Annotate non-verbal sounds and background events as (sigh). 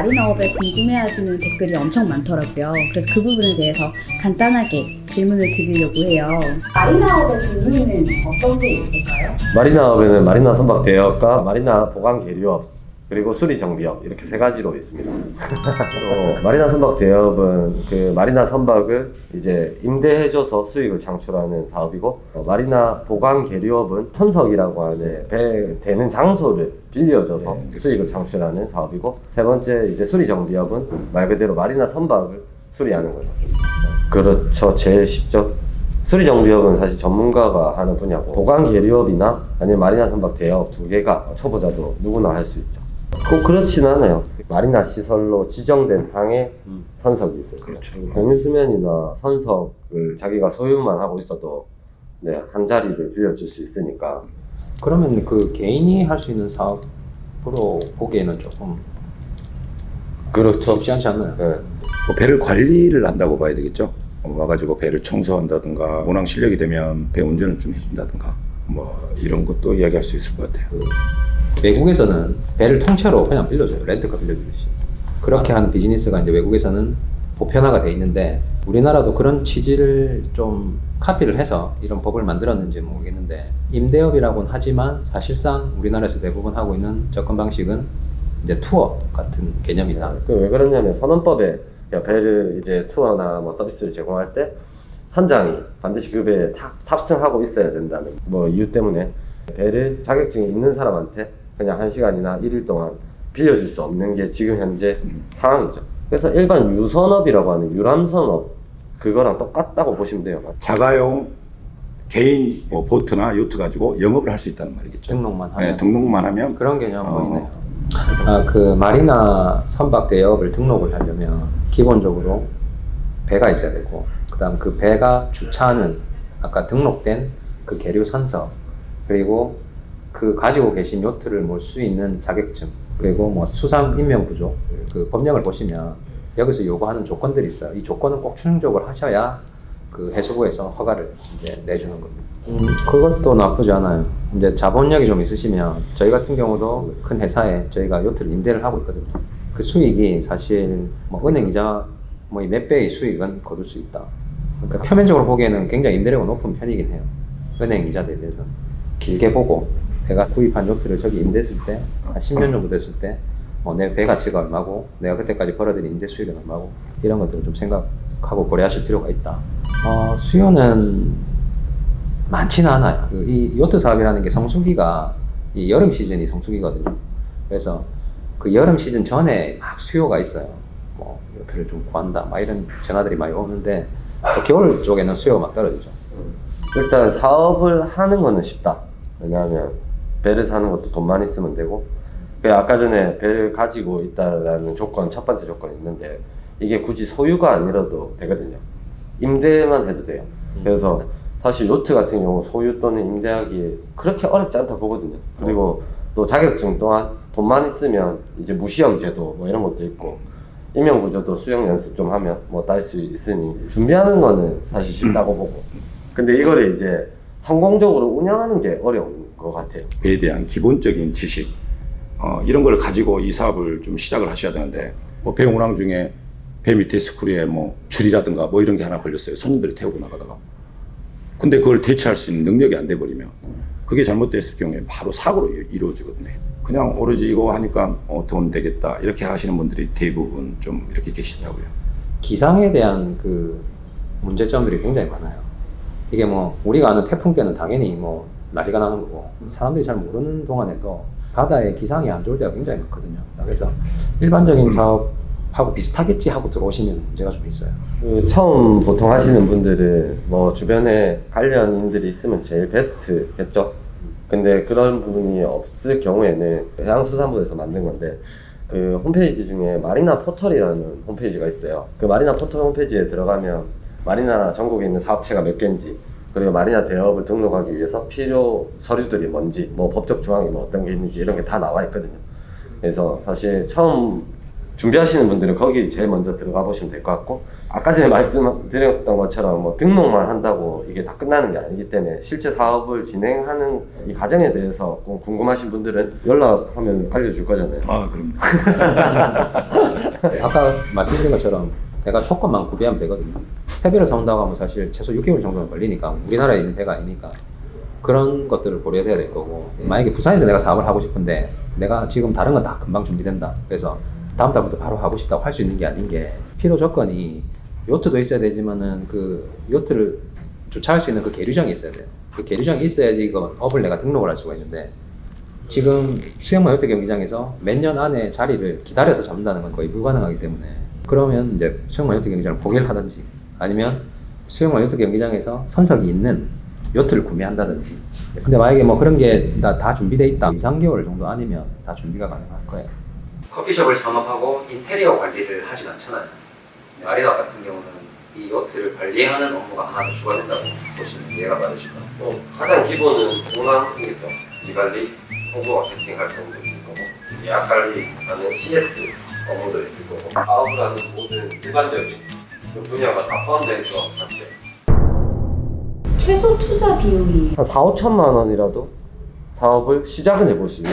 마리나업에 궁금해하시는 댓글이 엄청 많더라고요. 그래서 그 부분에 대해서 간단하게 질문을 드리려고 해요. 마리나업의 종류는 어떤 게 있을까요? 마리나업에는 마리나 선박 대여업과 마리나 보강 계류업 그리고 수리 정비업 이렇게 세 가지로 있습니다. (laughs) 또 마리나 선박 대여업은 그 마리나 선박을 이제 임대해줘서 수익을 창출하는 사업이고 어, 마리나 보강 계류업은 선석이라고 하는 배 대는 장소를 빌려줘서 수익을 창출하는 사업이고 세 번째 이제 수리 정비업은 말 그대로 마리나 선박을 수리하는 거죠. 그렇죠. 제일 쉽죠. 수리 정비업은 사실 전문가가 하는 분야고 보강 계류업이나 아니면 마리나 선박 대업 두 개가 초보자도 누구나 할 수 있죠. 꼭 그렇진 않아요. 마리나 시설로 지정된 항에 선석이 있어요. 그렇죠. 공유 수면이나 선석을 자기가 소유만 하고 있어도 네, 한 자리를 빌려줄 수 있으니까 그러면 그 개인이 할 수 있는 사업으로 보기에는 조금 그렇죠. 쉽지 않지 않나요? 네. 뭐 배를 관리를 한다고 봐야 되겠죠. 어, 와가지고 배를 청소한다든가 운항 실력이 되면 배 운전을 좀 해준다든가 뭐 이런 것도 이야기할 수 있을 것 같아요. 외국에서는 배를 통째로 그냥 빌려줘요. 렌트카 빌려주듯이. 그렇게 하는 비즈니스가 이제 외국에서는 보편화가 돼 있는데 우리나라도 그런 취지를 좀 카피를 해서 이런 법을 만들었는지 는 모르겠는데 임대업이라고는 하지만 사실상 우리나라에서 대부분 하고 있는 접근 방식은 이제 투어 같은 개념이다. 그왜 그러냐면 선원법에 그냥 배를 이제 투어나 뭐 서비스를 제공할 때 선장이 반드시 그 배에 탑, 탑승하고 있어야 된다는 뭐 이유 때문에 배를 자격증이 있는 사람한테 그냥 한 시간이나 일일 동안 빌려줄 수 없는 게 지금 현재 상황이죠. 그래서 일반 유선업이라고 하는 유람선업 그거랑 똑같다고 보시면 돼요. 자가용 개인 뭐 보트나 요트 가지고 영업을 할 수 있다는 말이겠죠. 등록만 하면 네, 등록만 하면 그런 개념 어. 보이네요. 아, 그 마리나 선박 대여업을 등록을 하려면 기본적으로 배가 있어야 되고 그다음 그 배가 주차하는 아까 등록된 그 계류 선서 그리고 그 가지고 계신 요트를 몰 수 있는 자격증 그리고 뭐 수상 임명 구조 그 법령을 보시면 여기서 요구하는 조건들이 있어요. 이 조건은 꼭 충족을 하셔야 그 해수부에서 허가를 이제 내주는 겁니다. 음, 그것도 나쁘지 않아요. 이제 자본력이 좀 있으시면 저희 같은 경우도 큰 회사에 저희가 요트를 임대를 하고 있거든요. 그 수익이 사실 뭐 은행 이자 뭐 몇 배의 수익은 거둘 수 있다. 그러니까 표면적으로 보기에는 굉장히 임대료가 높은 편이긴 해요. 은행 이자 대비해서 길게 보고 내가 구입한 요트를 저기 임대했을 때 한 10년 정도 됐을 때뭐내배 가치가 얼마고 내가 그때까지 벌어들인 임대 수익은 얼마고 이런 것들을 좀 생각하고 고려하실 필요가 있다. 어, 수요는 많지는 않아요. 그이 요트 사업이라는 게 성수기가 이 여름 시즌이 성수기거든요. 그래서 그 여름 시즌 전에 막 수요가 있어요. 뭐 요트를 좀 구한다, 막 이런 전화들이 많이 오는데 또 겨울 쪽에는 수요가 막 떨어지죠. 일단 사업을 하는 거는 쉽다. 왜냐하면 배를 사는 것도 돈만 있으면 되고 그 아까 전에 배를 가지고 있다라는 조건 첫 번째 조건이 있는데 이게 굳이 소유가 아니라도 되거든요. 임대만 해도 돼요. 그래서 사실 요트 같은 경우 소유 또는 임대하기 그렇게 어렵지 않다 보거든요. 그리고 또 자격증 또한 돈만 있으면 이제 무시험 제도 뭐 이런 것도 있고 임용 구조도 수영 연습 좀 하면 뭐 딸 수 있으니 준비하는 거는 사실 쉽다고 보고 근데 이거를 이제 성공적으로 운영하는 게 어려운 것 같아요. 배에 대한 기본적인 지식 어, 이런 걸 가지고 이 사업을 좀 시작을 하셔야 되는데 뭐배 운항 중에 배 밑에 스크류에 뭐 줄이라든가 뭐 이런 게 하나 걸렸어요. 손님들을 태우고 나가다가 근데 그걸 대처할 수 있는 능력이 안 돼 버리면 그게 잘못됐을 경우에 바로 사고로 이- 이루어지거든요. 그냥 오로지 이거 하니까 어, 돈 되겠다 이렇게 하시는 분들이 대부분 좀 이렇게 계시더라고요. 기상에 대한 그 문제점들이 굉장히 많아요. 이게 뭐 우리가 아는 태풍 때는 당연히 뭐 난리가 나는 거고 사람들이 잘 모르는 동안에도 바다에 기상이 안 좋을 때가 굉장히 많거든요. 그래서 일반적인 사업하고 비슷하겠지 하고 들어오시면 문제가 좀 있어요. 그 처음 보통 하시는 분들은 뭐 주변에 관련인들이 있으면 제일 베스트겠죠. 근데 그런 부분이 없을 경우에는 해양수산부에서 만든 건데 그 홈페이지 중에 마리나 포털이라는 홈페이지가 있어요. 그 마리나 포털 홈페이지에 들어가면 마리나 전국에 있는 사업체가 몇 개인지 그리고 마리나 대업을 등록하기 위해서 필요 서류들이 뭔지 뭐 법적 조항이 뭐 어떤 게 있는지 이런 게 다 나와 있거든요. 그래서 사실 처음 준비하시는 분들은 거기 제일 먼저 들어가 보시면 될 것 같고 아까 전에 말씀드렸던 것처럼 뭐 등록만 한다고 이게 다 끝나는 게 아니기 때문에 실제 사업을 진행하는 이 과정에 대해서 꼭 궁금하신 분들은 연락하면 알려줄 거잖아요. 아, 그럼요. (laughs) 아까 말씀드린 것처럼 내가 조건만 구비하면 되거든요. 세 배를 사온다고 하면 사실 최소 6개월 정도는 걸리니까 우리나라에 있는 배가 아니니까 그런 것들을 고려해야 될 거고 만약에 부산에서 내가 사업을 하고 싶은데 내가 지금 다른 건 다 금방 준비된다. 그래서 다음 달부터 바로 하고 싶다고 할 수 있는 게 아닌 게 필요 조건이 요트도 있어야 되지만은 그 요트를 주차할 수 있는 그 계류장이 있어야 돼요. 그 계류장이 있어야지 이거 업을 내가 등록을 할 수가 있는데 지금 수영만 요트 경기장에서 몇 년 안에 자리를 기다려서 잡는다는 건 거의 불가능하기 때문에 그러면 이제 수영만 요트 경기장을 포기를 하든지 아니면 수영만 요트 경기장에서 선석이 있는 요트를 구매한다든지 근데 만약에 뭐 그런 게 다 다 준비돼 있다 2, 3개월 정도 아니면 다 준비가 가능할 거예요 커피숍을 창업하고 인테리어 관리를 하진 않잖아요 마리나 같은 경우는 이 요트를 관리하는 업무가 하나 더 추가된다고 보시면 이해가 빠르실까요? 뭐 가장 기본은 중앙이겠죠. 지관리, 홍보 마케팅 활동도 있을 거고 예약 관리하는 CS 업무도 있을 거고 사업을 하는 모든 일반적인 그 분야가 다 포함되어 있을 것 같아요. 최소 투자 비용이 한 4, 5천만 원이라도 사업을 시작은 해보시면